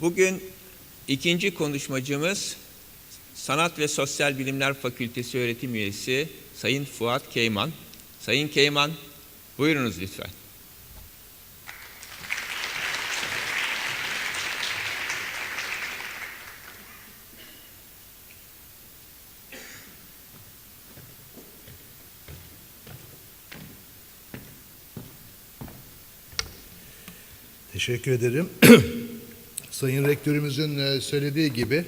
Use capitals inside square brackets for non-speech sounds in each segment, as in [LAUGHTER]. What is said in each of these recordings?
Bugün ikinci konuşmacımız Sanat ve Sosyal Bilimler Fakültesi öğretim üyesi Sayın Fuat Keyman. Sayın Keyman, buyurunuz lütfen. Teşekkür ederim. [CLEARS THROAT] Sayın Rektörümüzün e, söylediği gibi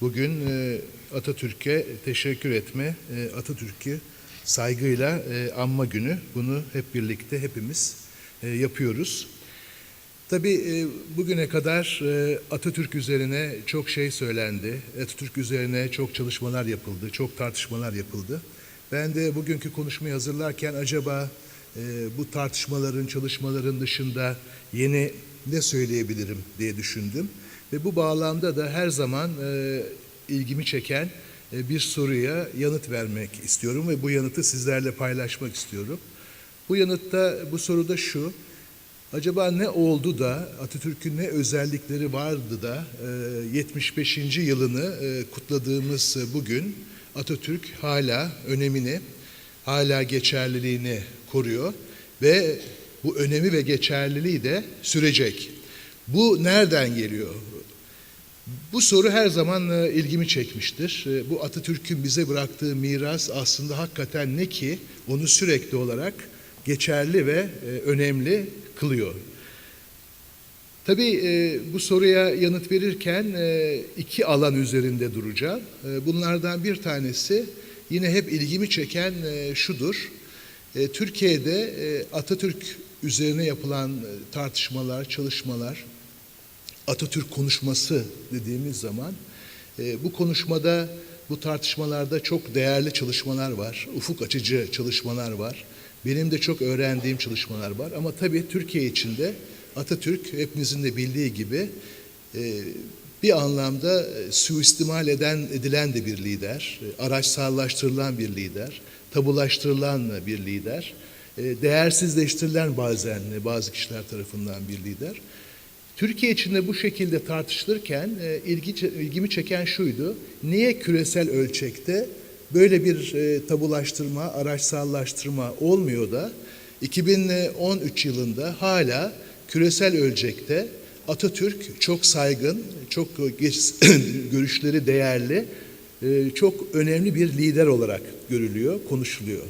bugün e, Atatürk'e teşekkür etme, e, Atatürk'ü saygıyla anma günü. Bunu hep birlikte hepimiz yapıyoruz. Tabii bugüne kadar Atatürk üzerine çok şey söylendi. Atatürk üzerine çok çalışmalar yapıldı, çok tartışmalar yapıldı. Ben de bugünkü konuşmayı hazırlarken acaba bu tartışmaların, çalışmaların dışında yeni ne söyleyebilirim diye düşündüm. Ve bu bağlamda da her zaman e, ilgimi çeken e, bir soruya yanıt vermek istiyorum ve bu yanıtı sizlerle paylaşmak istiyorum. Bu yanıtta, bu soruda şu, acaba ne oldu da Atatürk'ün ne özellikleri vardı da e, 75. yılını e, kutladığımız bugün Atatürk hala önemini, hala geçerliliğini koruyor ve bu önemi ve geçerliliği de sürecek. Bu nereden geliyor? Bu soru her zaman e, ilgimi çekmiştir. E, Bu Atatürk'ün bize bıraktığı miras aslında hakikaten ne ki onu sürekli olarak geçerli ve e, önemli kılıyor. Tabii bu soruya yanıt verirken iki alan üzerinde duracağım. Bunlardan bir tanesi yine hep ilgimi çeken şudur. Türkiye'de Atatürk üzerine yapılan e, tartışmalar, çalışmalar, Atatürk konuşması dediğimiz zaman e, bu konuşmada, bu tartışmalarda çok değerli çalışmalar var, ufuk açıcı çalışmalar var. Benim de çok öğrendiğim çalışmalar var ama tabii Türkiye içinde Atatürk hepimizin de bildiği gibi e, bir anlamda suistimal eden edilen de bir lider, araçsallaştırılan bir lider, tabulaştırılan bir lider, değersizleştirilen bazen bazı kişiler tarafından bir lider. Türkiye içinde bu şekilde tartışılırken e, ilgi, ilgimi çeken şuydu. Niye küresel ölçekte böyle bir e, tabulaştırma, araçsallaştırma olmuyor da 2013 yılında hala küresel ölçekte Atatürk çok saygın, çok [COUGHS] görüşleri değerli, e, çok önemli bir lider olarak görülüyor, konuşuluyor.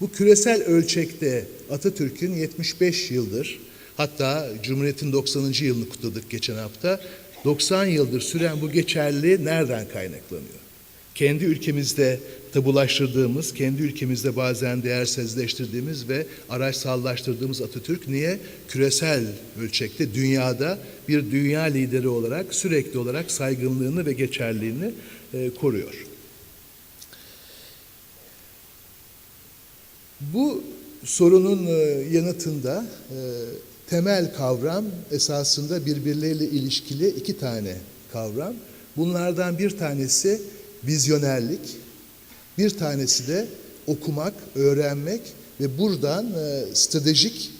Bu küresel ölçekte Atatürk'ün 75 yıldır Hatta Cumhuriyet'in 90. yılını kutladık geçen hafta. 90 yıldır süren bu geçerliliği nereden kaynaklanıyor? Kendi ülkemizde tabulaştırdığımız, kendi ülkemizde bazen değersizleştirdiğimiz ve araçsallaştırdığımız Atatürk niye küresel ölçekte dünyada bir dünya lideri olarak sürekli olarak saygınlığını ve geçerliliğini e, koruyor? Bu sorunun e, yanıtında e, temel kavram esasında birbirleriyle ilişkili iki tane kavram. Bunlardan bir tanesi vizyonerlik, bir tanesi de okumak, öğrenmek ve buradan e, stratejik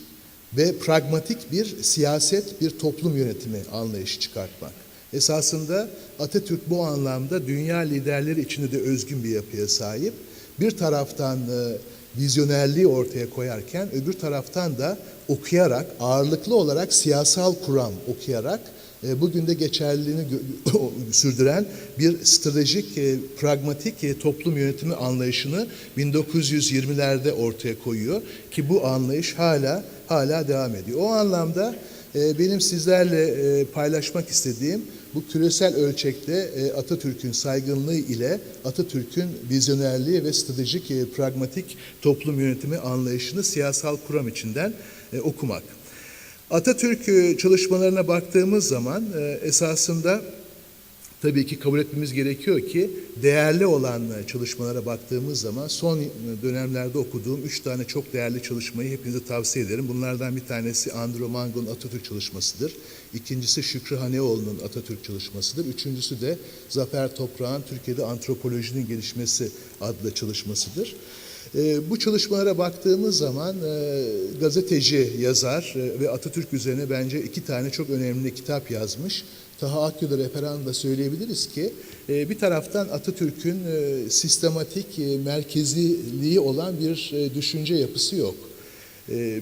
ve pragmatik bir siyaset, bir toplum yönetimi anlayışı çıkartmak. Esasında Atatürk bu anlamda dünya liderleri içinde de özgün bir yapıya sahip. Bir taraftan e, vizyonerliği ortaya koyarken öbür taraftan da okuyarak, ağırlıklı olarak siyasal kuram okuyarak e, bugün de geçerliliğini [LAUGHS] sürdüren bir stratejik, e, pragmatik e, toplum yönetimi anlayışını 1920'lerde ortaya koyuyor ki bu anlayış hala hala devam ediyor. O anlamda benim sizlerle paylaşmak istediğim bu küresel ölçekte Atatürk'ün saygınlığı ile Atatürk'ün vizyonerliği ve stratejik pragmatik toplum yönetimi anlayışını siyasal kuram içinden e, okumak. Atatürk e, çalışmalarına baktığımız zaman e, esasında tabii ki kabul etmemiz gerekiyor ki değerli olan çalışmalara baktığımız zaman son dönemlerde okuduğum üç tane çok değerli çalışmayı hepinize tavsiye ederim. Bunlardan bir tanesi Andro Mango'nun Atatürk çalışmasıdır. İkincisi Şükrü Haneoğlu'nun Atatürk çalışmasıdır. Üçüncüsü de Zafer Toprağ'ın Türkiye'de Antropolojinin Gelişmesi adlı çalışmasıdır. E, bu çalışmalara baktığımız zaman e, gazeteci yazar e, ve Atatürk üzerine bence iki tane çok önemli kitap yazmış. Taha Akgül'e referanla söyleyebiliriz ki e, bir taraftan Atatürk'ün sistematik merkeziliği olan bir düşünce yapısı yok.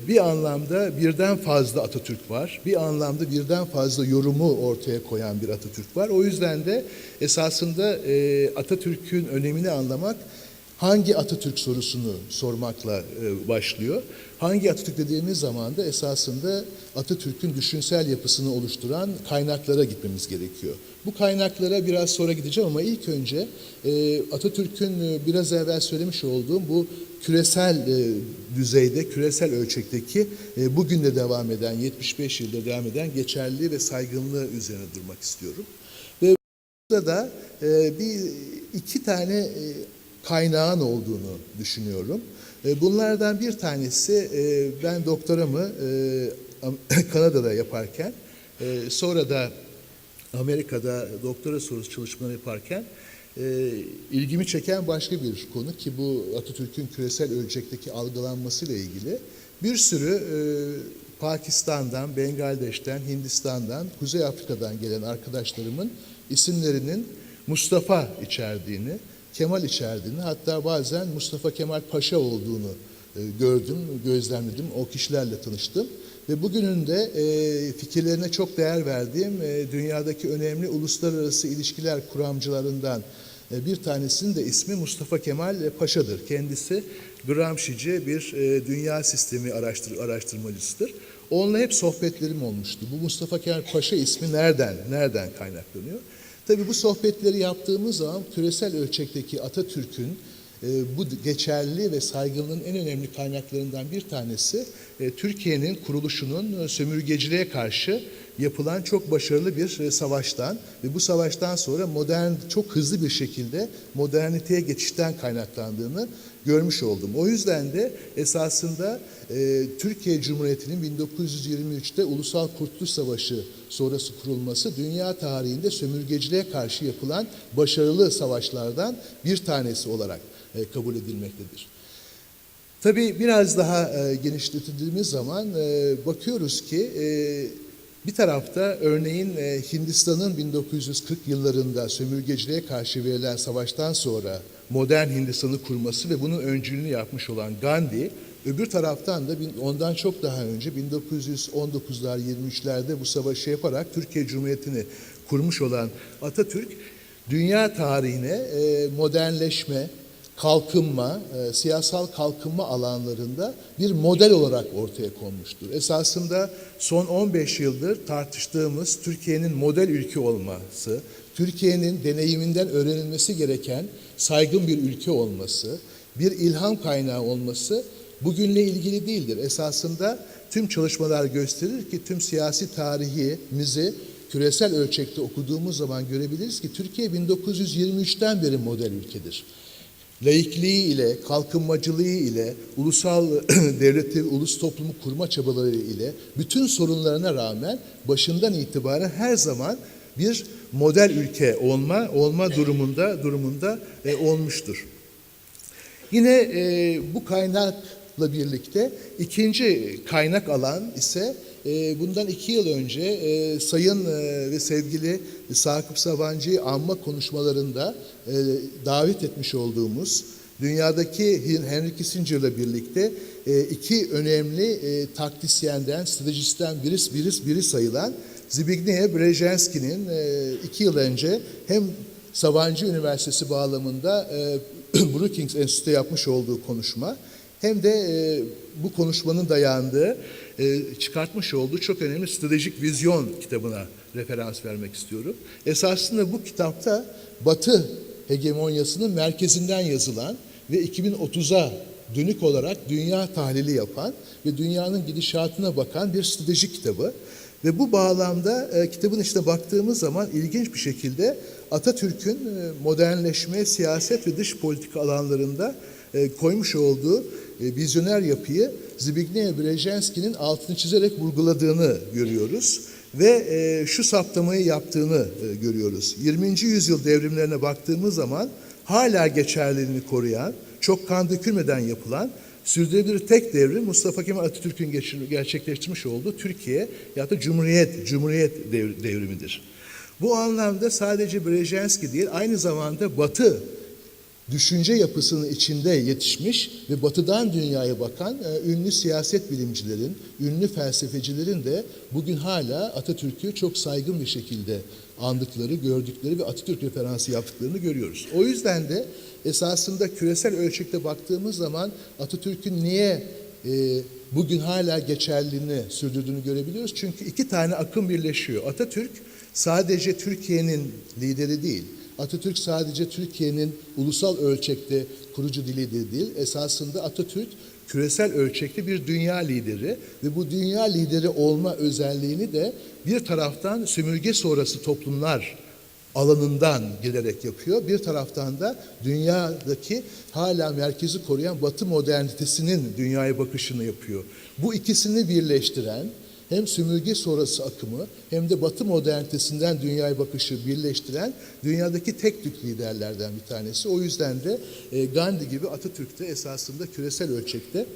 Bir anlamda birden fazla Atatürk var. Bir anlamda birden fazla yorumu ortaya koyan bir Atatürk var. O yüzden de esasında Atatürk'ün önemini anlamak hangi Atatürk sorusunu sormakla e, başlıyor. Hangi Atatürk dediğimiz zaman da esasında Atatürk'ün düşünsel yapısını oluşturan kaynaklara gitmemiz gerekiyor. Bu kaynaklara biraz sonra gideceğim ama ilk önce e, Atatürk'ün e, biraz evvel söylemiş olduğum bu küresel düzeyde, küresel ölçekteki e, bugün de devam eden, 75 yılda devam eden geçerliliği ve saygınlığı üzerine durmak istiyorum. Ve burada da bir iki tane kaynağın olduğunu düşünüyorum. E, bunlardan bir tanesi e, ben doktoramı e, [LAUGHS] Kanada'da yaparken sonra da Amerika'da doktora sorusu çalışmaları yaparken ilgimi çeken başka bir konu ki bu Atatürk'ün küresel ölçekteki algılanmasıyla ilgili bir sürü Pakistan'dan, Bengaldeş'ten, Hindistan'dan, Kuzey Afrika'dan gelen arkadaşlarımın isimlerinin Mustafa içerdiğini, Kemal içerdiğini hatta bazen Mustafa Kemal Paşa olduğunu e, gördüm, gözlemledim, o kişilerle tanıştım. Ve bugünün de e, fikirlerine çok değer verdiğim e, dünyadaki önemli uluslararası ilişkiler kuramcılarından bir tanesinin de ismi Mustafa Kemal Paşa'dır. Kendisi Gramsci'ci bir dünya sistemi araştır, araştırmacısıdır. Onunla hep sohbetlerim olmuştu. Bu Mustafa Kemal Paşa ismi nereden, nereden kaynaklanıyor? Tabii bu sohbetleri yaptığımız zaman küresel ölçekteki Atatürk'ün bu geçerli ve saygınlığın en önemli kaynaklarından bir tanesi e, Türkiye'nin kuruluşunun e, sömürgeciliğe karşı yapılan çok başarılı bir e, savaştan ve bu savaştan sonra modern çok hızlı bir şekilde moderniteye geçişten kaynaklandığını görmüş oldum. O yüzden de esasında Türkiye Cumhuriyeti'nin 1923'te Ulusal Kurtuluş Savaşı sonrası kurulması dünya tarihinde sömürgeciliğe karşı yapılan başarılı savaşlardan bir tanesi olarak e, kabul edilmektedir. Tabii biraz daha e, genişletildiğimiz zaman e, bakıyoruz ki bir tarafta örneğin Hindistan'ın 1940 yıllarında sömürgeciliğe karşı verilen savaştan sonra modern Hindistan'ı kurması ve bunun öncülüğünü yapmış olan Gandhi, öbür taraftan da ondan çok daha önce 1919'lar 23'lerde bu savaşı yaparak Türkiye Cumhuriyeti'ni kurmuş olan Atatürk, dünya tarihine modernleşme, kalkınma, e, siyasal kalkınma alanlarında bir model olarak ortaya konmuştur. Esasında son 15 yıldır tartıştığımız Türkiye'nin model ülke olması, Türkiye'nin deneyiminden öğrenilmesi gereken saygın bir ülke olması, bir ilham kaynağı olması bugünle ilgili değildir. Esasında tüm çalışmalar gösterir ki tüm siyasi tarihimizi küresel ölçekte okuduğumuz zaman görebiliriz ki Türkiye 1923'ten beri model ülkedir laikliği ile, kalkınmacılığı ile, ulusal [CLEARS THROAT] devleti, ulus toplumu kurma çabaları ile bütün sorunlarına rağmen başından itibaren her zaman bir model ülke olma olma durumunda durumunda e, olmuştur. Yine e, bu kaynakla birlikte ikinci kaynak alan ise bundan iki yıl önce e, Sayın e, ve sevgili Sakıp Sabancı'yı anma konuşmalarında e, davet etmiş olduğumuz dünyadaki Henry Kissinger'la birlikte iki önemli taktisyenden, stratejisten biri, biri, biri sayılan Zbigniew Brzezinski'nin iki yıl önce hem Sabancı Üniversitesi bağlamında [CLEARS THROAT] Brookings Enstitüsü'nde yapmış olduğu konuşma hem de bu konuşmanın dayandığı, e, çıkartmış olduğu çok önemli stratejik vizyon kitabına referans vermek istiyorum. Esasında bu kitapta Batı hegemonyasının merkezinden yazılan ve 2030'a dönük olarak dünya tahlili yapan ve dünyanın gidişatına bakan bir stratejik kitabı. Ve bu bağlamda e, kitabın içine baktığımız zaman ilginç bir şekilde Atatürk'ün e, modernleşme, siyaset ve dış politika alanlarında e, koymuş olduğu e, vizyoner yapıyı Zbigniew Brzezinski'nin altını çizerek vurguladığını görüyoruz. Ve e, şu saptamayı yaptığını e, görüyoruz. 20. yüzyıl devrimlerine baktığımız zaman hala geçerliliğini koruyan, çok kan dökülmeden yapılan sürdürülebilir tek devrim Mustafa Kemal Atatürk'ün gerçekleştirmiş olduğu Türkiye ya da Cumhuriyet, Cumhuriyet dev- devrimidir. Bu anlamda sadece Brzezinski değil, aynı zamanda Batı düşünce yapısının içinde yetişmiş ve batıdan dünyaya bakan e, ünlü siyaset bilimcilerin, ünlü felsefecilerin de bugün hala Atatürk'ü çok saygın bir şekilde andıkları, gördükleri ve Atatürk referansı yaptıklarını görüyoruz. O yüzden de esasında küresel ölçekte baktığımız zaman Atatürk'ün niye e, bugün hala geçerliliğini sürdürdüğünü görebiliyoruz. Çünkü iki tane akım birleşiyor. Atatürk sadece Türkiye'nin lideri değil, Atatürk sadece Türkiye'nin ulusal ölçekte kurucu dili de değil, esasında Atatürk küresel ölçekte bir dünya lideri ve bu dünya lideri olma özelliğini de bir taraftan sömürge sonrası toplumlar alanından gelerek yapıyor. Bir taraftan da dünyadaki hala merkezi koruyan Batı modernitesinin dünyaya bakışını yapıyor. Bu ikisini birleştiren hem sömürge sonrası akımı hem de Batı modernitesinden dünyaya bakışı birleştiren dünyadaki tek tük liderlerden bir tanesi. O yüzden de e, Gandhi gibi Atatürk de esasında küresel ölçekte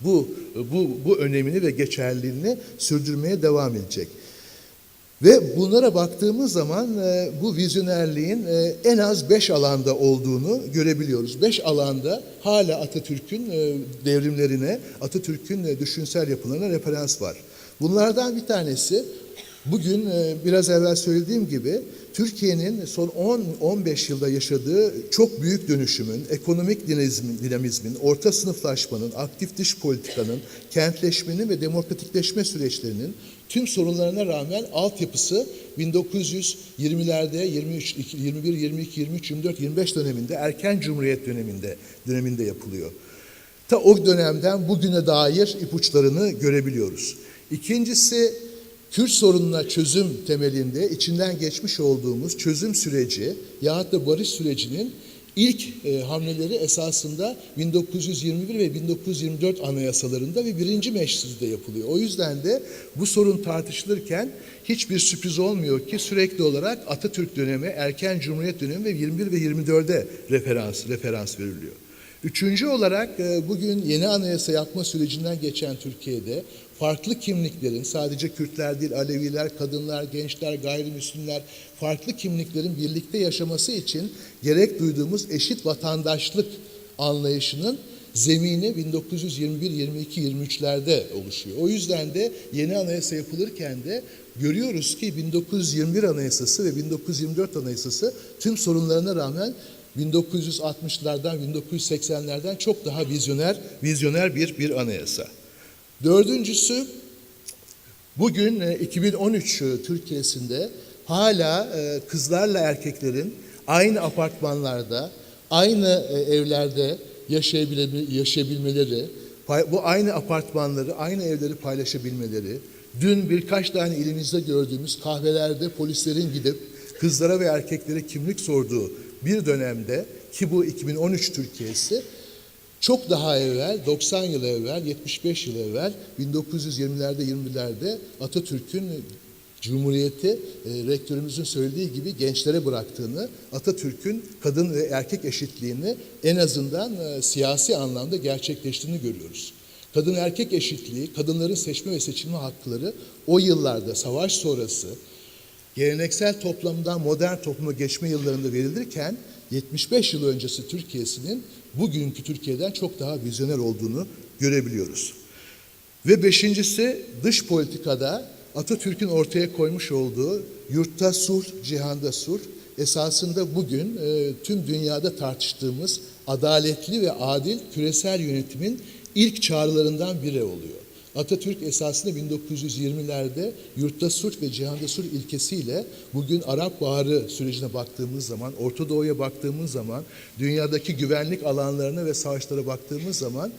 bu bu bu önemini ve geçerliliğini sürdürmeye devam edecek. Ve bunlara baktığımız zaman e, bu vizyonerliğin e, en az beş alanda olduğunu görebiliyoruz. Beş alanda hala Atatürk'ün devrimlerine, Atatürk'ün düşünsel yapılarına referans var. Bunlardan bir tanesi bugün e, biraz evvel söylediğim gibi Türkiye'nin son 10-15 yılda yaşadığı çok büyük dönüşümün, ekonomik dinamizmin, dinamizmin, orta sınıflaşmanın, aktif dış politikanın, kentleşmenin ve demokratikleşme süreçlerinin tüm sorunlarına rağmen altyapısı 1920'lerde 23, 21, 22, 23, 24, 25 döneminde erken cumhuriyet döneminde döneminde yapılıyor. Ta o dönemden bugüne dair ipuçlarını görebiliyoruz. İkincisi Kürt sorununa çözüm temelinde içinden geçmiş olduğumuz çözüm süreci yahut da barış sürecinin ilk e, hamleleri esasında 1921 ve 1924 anayasalarında ve birinci mecliste yapılıyor. O yüzden de bu sorun tartışılırken hiçbir sürpriz olmuyor ki sürekli olarak Atatürk dönemi, erken Cumhuriyet dönemi ve 21 ve 24'e referans referans veriliyor. Üçüncü olarak e, bugün yeni anayasa yapma sürecinden geçen Türkiye'de farklı kimliklerin sadece Kürtler değil Aleviler, kadınlar, gençler, gayrimüslimler farklı kimliklerin birlikte yaşaması için gerek duyduğumuz eşit vatandaşlık anlayışının zemini 1921, 22, 23'lerde oluşuyor. O yüzden de yeni anayasa yapılırken de görüyoruz ki 1921 anayasası ve 1924 anayasası tüm sorunlarına rağmen 1960'lardan 1980'lerden çok daha vizyoner vizyoner bir bir anayasa. Dördüncüsü bugün e, 2013 Türkiye'sinde hala e, kızlarla erkeklerin aynı apartmanlarda, aynı e, evlerde yaşayabilmeleri, bu aynı apartmanları, aynı evleri paylaşabilmeleri, dün birkaç tane ilimizde gördüğümüz kahvelerde polislerin gidip kızlara ve erkeklere kimlik sorduğu bir dönemde ki bu 2013 Türkiye'si çok daha evvel, 90 yıl evvel, 75 yıl evvel, 1920'lerde, 20'lerde Atatürk'ün Cumhuriyeti e, rektörümüzün söylediği gibi gençlere bıraktığını, Atatürk'ün kadın ve erkek eşitliğini en azından e, siyasi anlamda gerçekleştiğini görüyoruz. Kadın erkek eşitliği, kadınların seçme ve seçilme hakları o yıllarda savaş sonrası geleneksel toplumdan modern topluma geçme yıllarında verilirken 75 yıl öncesi Türkiye'sinin bugünkü Türkiye'den çok daha vizyoner olduğunu görebiliyoruz. Ve beşincisi dış politikada Atatürk'ün ortaya koymuş olduğu yurtta sulh, cihanda sulh esasında bugün e, tüm dünyada tartıştığımız adaletli ve adil küresel yönetimin ilk çağrılarından biri oluyor. Atatürk esasında 1920'lerde yurtta sulh ve cihanda sulh ilkesiyle bugün Arap Baharı sürecine baktığımız zaman, Orta Doğu'ya baktığımız zaman, dünyadaki güvenlik alanlarına ve savaşlara baktığımız zaman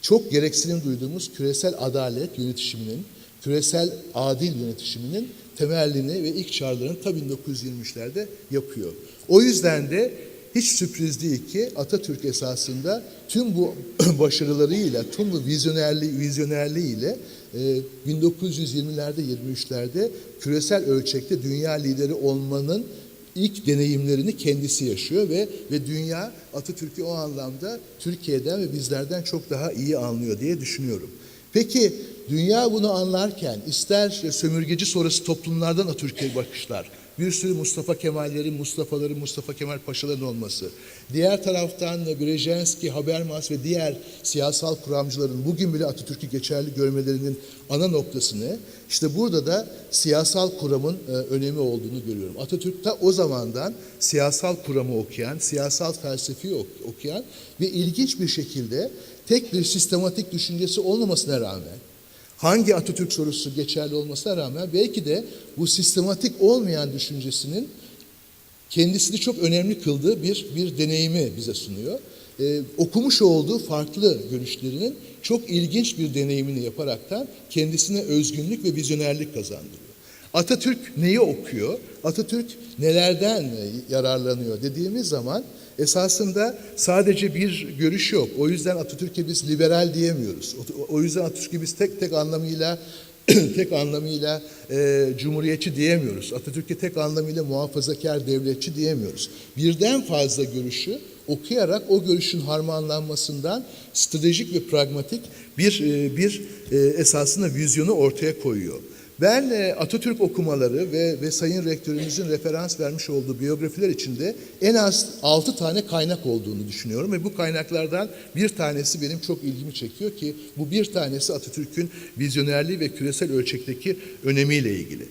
çok gereksinim duyduğumuz küresel adalet yönetişiminin, küresel adil yönetişiminin temellini ve ilk çağrılarını ta 1923'lerde yapıyor. O yüzden de hiç sürpriz değil ki Atatürk esasında tüm bu [CLEARS THROAT] başarılarıyla, tüm bu vizyonerliği, vizyonerliğiyle e, 1920'lerde, 23'lerde küresel ölçekte dünya lideri olmanın ilk deneyimlerini kendisi yaşıyor ve ve dünya Atatürk'ü o anlamda Türkiye'den ve bizlerden çok daha iyi anlıyor diye düşünüyorum. Peki dünya bunu anlarken ister sömürgeci sonrası toplumlardan Atatürk'e bakışlar, bir sürü Mustafa Kemal'lerin, Mustafa'ların, Mustafa Kemal Paşaların olması, diğer taraftan Brzezinski, Habermas ve diğer siyasal kuramcıların bugün bile Atatürk'ü geçerli görmelerinin ana noktası ne? İşte burada da siyasal kuramın e, önemi olduğunu görüyorum. Atatürk de o zamandan siyasal kuramı okuyan, siyasal felsefeyi ok- okuyan ve ilginç bir şekilde tek bir sistematik düşüncesi olmamasına rağmen hangi Atatürk sorusu geçerli olmasına rağmen belki de bu sistematik olmayan düşüncesinin kendisini çok önemli kıldığı bir bir deneyimi bize sunuyor. Ee, okumuş olduğu farklı görüşlerinin çok ilginç bir deneyimini yaparaktan kendisine özgünlük ve vizyonerlik kazandırıyor. Atatürk neyi okuyor? Atatürk nelerden yararlanıyor dediğimiz zaman esasında sadece bir görüş yok. O yüzden Atatürk'e biz liberal diyemiyoruz. O- yüzden Atatürk'e biz tek tek anlamıyla [CLEARS THROAT] tek anlamıyla e, cumhuriyetçi diyemiyoruz. Atatürk'e tek anlamıyla muhafazakar devletçi diyemiyoruz. Birden fazla görüşü okuyarak o görüşün harmanlanmasından stratejik ve pragmatik bir e, bir e, esasında vizyonu ortaya koyuyor. Ben e, Atatürk okumaları ve, ve Sayın Rektörümüzün referans vermiş olduğu biyografiler içinde en az altı tane kaynak olduğunu düşünüyorum ve bu kaynaklardan bir tanesi benim çok ilgimi çekiyor ki bu bir tanesi Atatürk'ün vizyonerliği ve küresel ölçekteki önemiyle ilgili.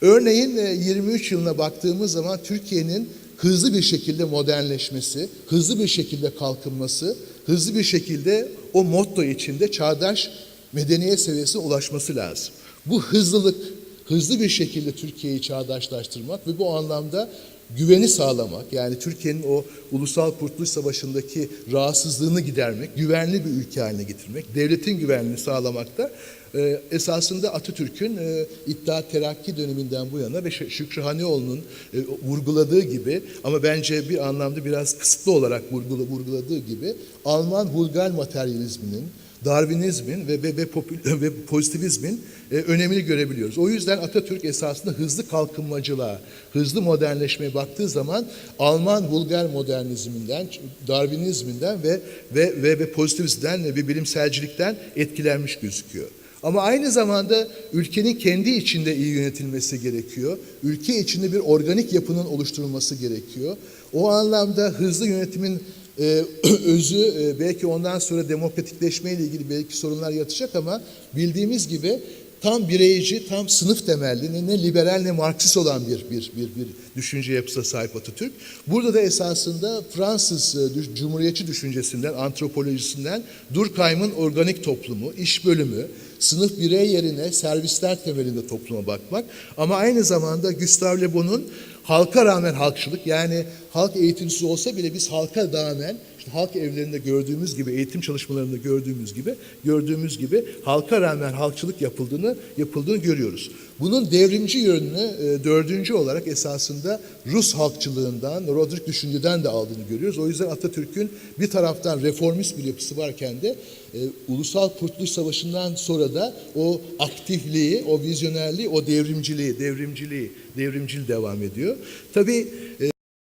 Örneğin e, 23 yılına baktığımız zaman Türkiye'nin hızlı bir şekilde modernleşmesi, hızlı bir şekilde kalkınması, hızlı bir şekilde o motto içinde çağdaş medeniyet seviyesine ulaşması lazım. Bu hızlılık, hızlı bir şekilde Türkiye'yi çağdaşlaştırmak ve bu anlamda güveni sağlamak, yani Türkiye'nin o ulusal kurtuluş savaşındaki rahatsızlığını gidermek, güvenli bir ülke haline getirmek, devletin güvenliğini sağlamakta e, esasında Atatürk'ün e, İttihat Terakki döneminden bu yana ve Şükrü Hanioğlu'nun e, vurguladığı gibi ama bence bir anlamda biraz kısıtlı olarak vurgula, vurguladığı gibi Alman vulgar materyalizminin Darwinizmin ve, ve, ve, [LAUGHS] ve pozitivizmin e, önemini görebiliyoruz. O yüzden Atatürk esasında hızlı kalkınmacılığa, hızlı modernleşmeye baktığı zaman Alman vulgar modernizminden, Darwinizminden ve ve ve, ve pozitivizmden ve bilimselcilikten etkilenmiş gözüküyor. Ama aynı zamanda ülkenin kendi içinde iyi yönetilmesi gerekiyor. Ülke içinde bir organik yapının oluşturulması gerekiyor. O anlamda hızlı yönetimin e, [CLEARS THROAT] özü e, belki ondan sonra demokratikleşme ile ilgili belki sorunlar yaratacak ama bildiğimiz gibi tam bireyci, tam sınıf temelli, ne, ne liberal ne Marksist olan bir, bir, bir, bir düşünce yapısına sahip Atatürk. Burada da esasında Fransız e, Cumhuriyetçi düşüncesinden, antropolojisinden Durkheim'ın organik toplumu, iş bölümü, sınıf birey yerine servisler temelinde topluma bakmak ama aynı zamanda Gustave Le Bon'un halka rağmen halkçılık yani halk eğitimsiz olsa bile biz halka rağmen işte halk evlerinde gördüğümüz gibi eğitim çalışmalarında gördüğümüz gibi gördüğümüz gibi halka rağmen halkçılık yapıldığını yapıldığını görüyoruz. Bunun devrimci yönünü e, dördüncü olarak esasında Rus halkçılığından, Rodrik düşünceden de aldığını görüyoruz. O yüzden Atatürk'ün bir taraftan reformist bir yapısı varken de e, Ulusal Kurtuluş Savaşı'ndan sonra da o aktifliği, o vizyonerliği, o devrimciliği, devrimciliği, devrimcil devam ediyor. Tabii e,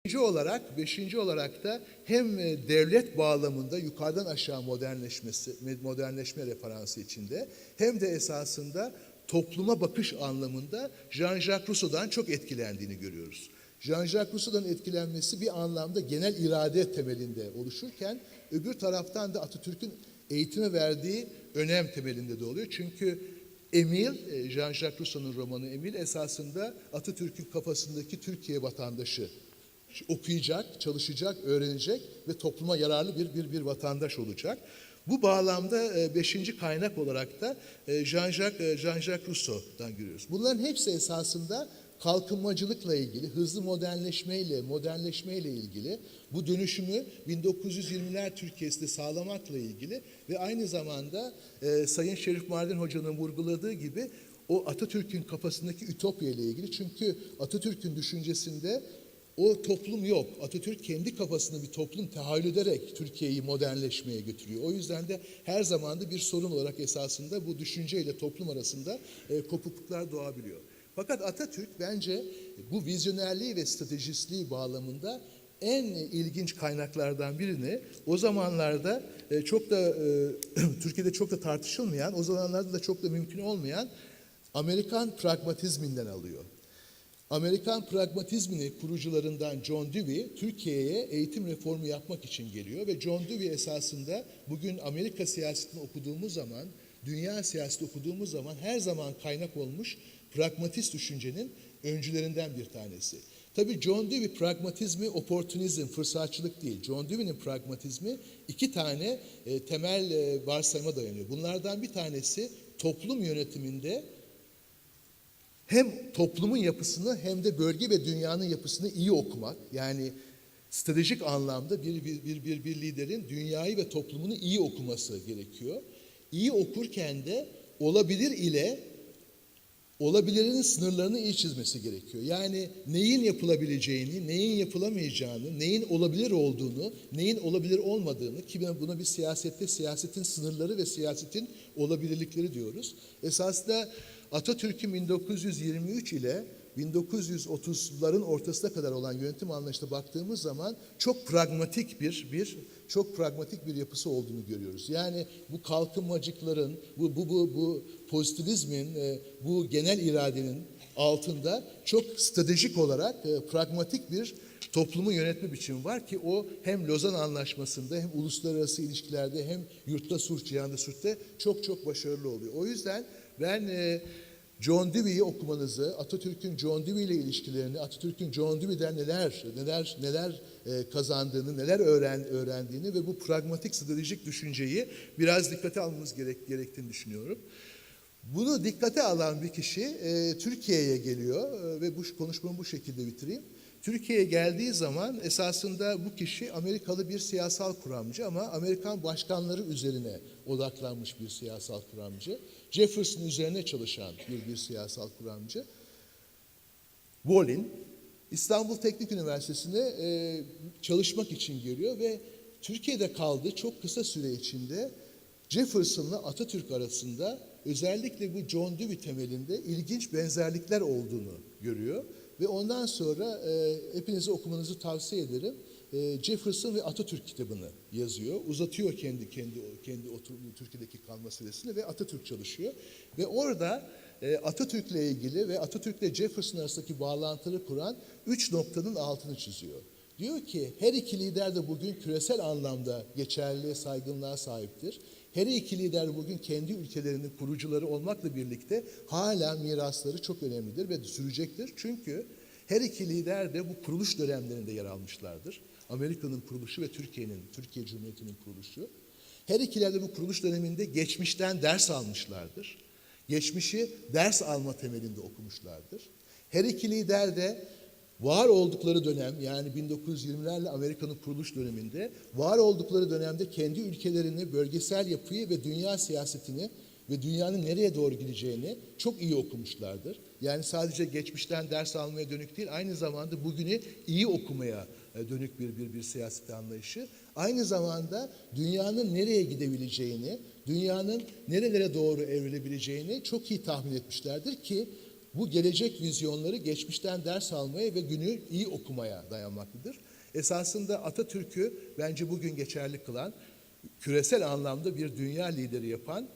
Beşinci olarak, beşinci olarak da hem e, devlet bağlamında yukarıdan aşağı modernleşmesi, modernleşme referansı içinde hem de esasında topluma bakış anlamında Jean-Jacques Rousseau'dan çok etkilendiğini görüyoruz. Jean-Jacques Rousseau'dan etkilenmesi bir anlamda genel irade temelinde oluşurken öbür taraftan da Atatürk'ün eğitime verdiği önem temelinde de oluyor. Çünkü Emil, e, Jean-Jacques Rousseau'nun romanı Emil esasında Atatürk'ün kafasındaki Türkiye vatandaşı okuyacak, çalışacak, öğrenecek ve topluma yararlı bir bir bir vatandaş olacak. Bu bağlamda e, beşinci kaynak olarak da e, Jean-Jacques e, Jean-Jacques Rousseau'dan görüyoruz. Bunların hepsi esasında kalkınmacılıkla ilgili, hızlı modernleşmeyle, modernleşmeyle ilgili bu dönüşümü 1920'ler Türkiye'sinde sağlamakla ilgili ve aynı zamanda Sayın Şerif Mardin Hoca'nın vurguladığı gibi o Atatürk'ün kafasındaki ütopya ile ilgili. Çünkü Atatürk'ün düşüncesinde o toplum yok. Atatürk kendi kafasında bir toplum tahayyül ederek Türkiye'yi modernleşmeye götürüyor. O yüzden de her zaman da bir sorun olarak esasında bu düşünceyle toplum arasında e, kopukluklar doğabiliyor. Fakat Atatürk bence bu vizyonerliği ve stratejistliği bağlamında en ilginç kaynaklardan birini o zamanlarda e, çok da e, [CLEARS THROAT] Türkiye'de çok da tartışılmayan, o zamanlarda da çok da mümkün olmayan Amerikan pragmatizminden alıyor. Amerikan pragmatizmini kurucularından John Dewey Türkiye'ye eğitim reformu yapmak için geliyor ve John Dewey esasında bugün Amerika siyasetini okuduğumuz zaman, dünya siyasetini okuduğumuz zaman her zaman kaynak olmuş pragmatist düşüncenin öncülerinden bir tanesi. Tabii John Dewey pragmatizmi oportunizm, fırsatçılık değil. John Dewey'nin pragmatizmi iki tane e, temel e, varsayıma dayanıyor. Bunlardan bir tanesi toplum yönetiminde hem toplumun yapısını hem de bölge ve dünyanın yapısını iyi okumak. Yani stratejik anlamda bir, bir, bir, bir, bir liderin dünyayı ve toplumunu iyi okuması gerekiyor. İyi okurken de olabilir ile olabilirin sınırlarını iyi çizmesi gerekiyor. Yani neyin yapılabileceğini, neyin yapılamayacağını, neyin olabilir olduğunu, neyin olabilir olmadığını ki buna bir siyasette siyasetin sınırları ve siyasetin olabilirlikleri diyoruz. Esasında Atatürk'ün 1923 ile 1930'ların ortasına kadar olan yönetim anlayışına baktığımız zaman çok pragmatik bir bir çok pragmatik bir yapısı olduğunu görüyoruz. Yani bu kalkınmacıkların, bu bu bu, bu pozitivizmin, e, bu genel iradenin altında çok stratejik olarak e, pragmatik bir toplumu yönetme biçimi var ki o hem Lozan Anlaşması'nda hem uluslararası ilişkilerde hem yurtta sulh, cihanda sulh'te çok çok başarılı oluyor. O yüzden ben e, John Dewey'i okumanızı, Atatürk'ün John Dewey ile ilişkilerini, Atatürk'ün John Dewey'den neler neler neler e, kazandığını, neler öğren öğrendiğini ve bu pragmatik stratejik düşünceyi biraz dikkate almamız gerek, gerektiğini düşünüyorum. Bunu dikkate alan bir kişi e, Türkiye'ye geliyor e, ve bu konuşmamı bu şekilde bitireyim. Türkiye'ye geldiği zaman esasında bu kişi Amerikalı bir siyasal kuramcı ama Amerikan başkanları üzerine odaklanmış bir siyasal kuramcı. Jefferson üzerine çalışan bir, bir siyasal kuramcı. Bolin İstanbul Teknik Üniversitesi'ne e, çalışmak için geliyor ve Türkiye'de kaldığı çok kısa süre içinde Jefferson'la Atatürk arasında özellikle bu John Dewey temelinde ilginç benzerlikler olduğunu görüyor. Ve ondan sonra e, hepinize okumanızı tavsiye ederim. E, Jefferson ve Atatürk kitabını yazıyor. Uzatıyor kendi kendi kendi otur, Türkiye'deki kalma süresini ve Atatürk çalışıyor. Ve orada e, Atatürk'le ilgili ve Atatürk'le Jefferson arasındaki bağlantıları kuran üç noktanın altını çiziyor. Diyor ki her iki lider de bugün küresel anlamda geçerli saygınlığa sahiptir. Her iki lider bugün kendi ülkelerinin kurucuları olmakla birlikte hala mirasları çok önemlidir ve sürecektir. Çünkü her iki lider de bu kuruluş dönemlerinde yer almışlardır. Amerika'nın kuruluşu ve Türkiye'nin, Türkiye Cumhuriyeti'nin kuruluşu. Her ikiler de bu kuruluş döneminde geçmişten ders almışlardır. Geçmişi ders alma temelinde okumuşlardır. Her iki lider de var oldukları dönem yani 1920'lerle Amerika'nın kuruluş döneminde var oldukları dönemde kendi ülkelerini, bölgesel yapıyı ve dünya siyasetini ve dünyanın nereye doğru gideceğini çok iyi okumuşlardır. Yani sadece geçmişten ders almaya dönük değil, aynı zamanda bugünü iyi okumaya e, dönük bir bir bir siyaset anlayışı. Aynı zamanda dünyanın nereye gidebileceğini, dünyanın nerelere doğru evrilebileceğini çok iyi tahmin etmişlerdir ki bu gelecek vizyonları geçmişten ders almaya ve günü iyi okumaya dayanmaktadır. Esasında Atatürk'ü bence bugün geçerli kılan, küresel anlamda bir dünya lideri yapan,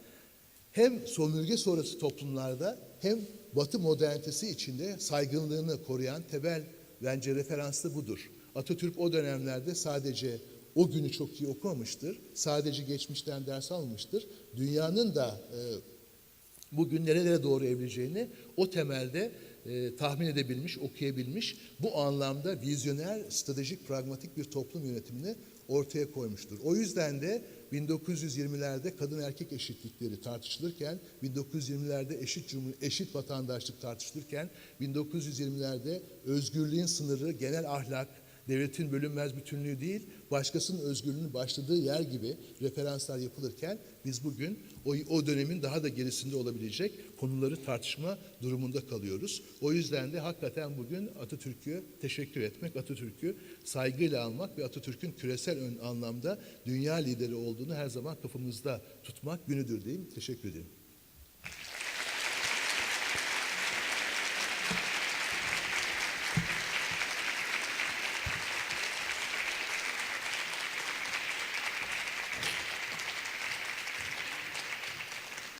hem sömürge sonrası toplumlarda hem Batı modernitesi içinde saygınlığını koruyan temel bence referans da budur. Atatürk o dönemlerde sadece o günü çok iyi okumamıştır, sadece geçmişten ders almamıştır. Dünyanın da e, bugün nerelere doğru evrileceğini o temelde e, tahmin edebilmiş, okuyabilmiş. Bu anlamda vizyoner, stratejik, pragmatik bir toplum yönetimini ortaya koymuştur. O yüzden de 1920'lerde kadın erkek eşitlikleri tartışılırken, 1920'lerde eşit cumhur, eşit vatandaşlık tartışılırken, 1920'lerde özgürlüğün sınırı, genel ahlak, devletin bölünmez bütünlüğü değil, başkasının özgürlüğünün başladığı yer gibi referanslar yapılırken biz bugün o, o dönemin daha da gerisinde olabilecek konuları tartışma durumunda kalıyoruz. O yüzden de hakikaten bugün Atatürk'ü teşekkür etmek, Atatürk'ü saygıyla almak ve Atatürk'ün küresel ön anlamda dünya lideri olduğunu her zaman kafamızda tutmak günüdür diyeyim. Teşekkür ederim.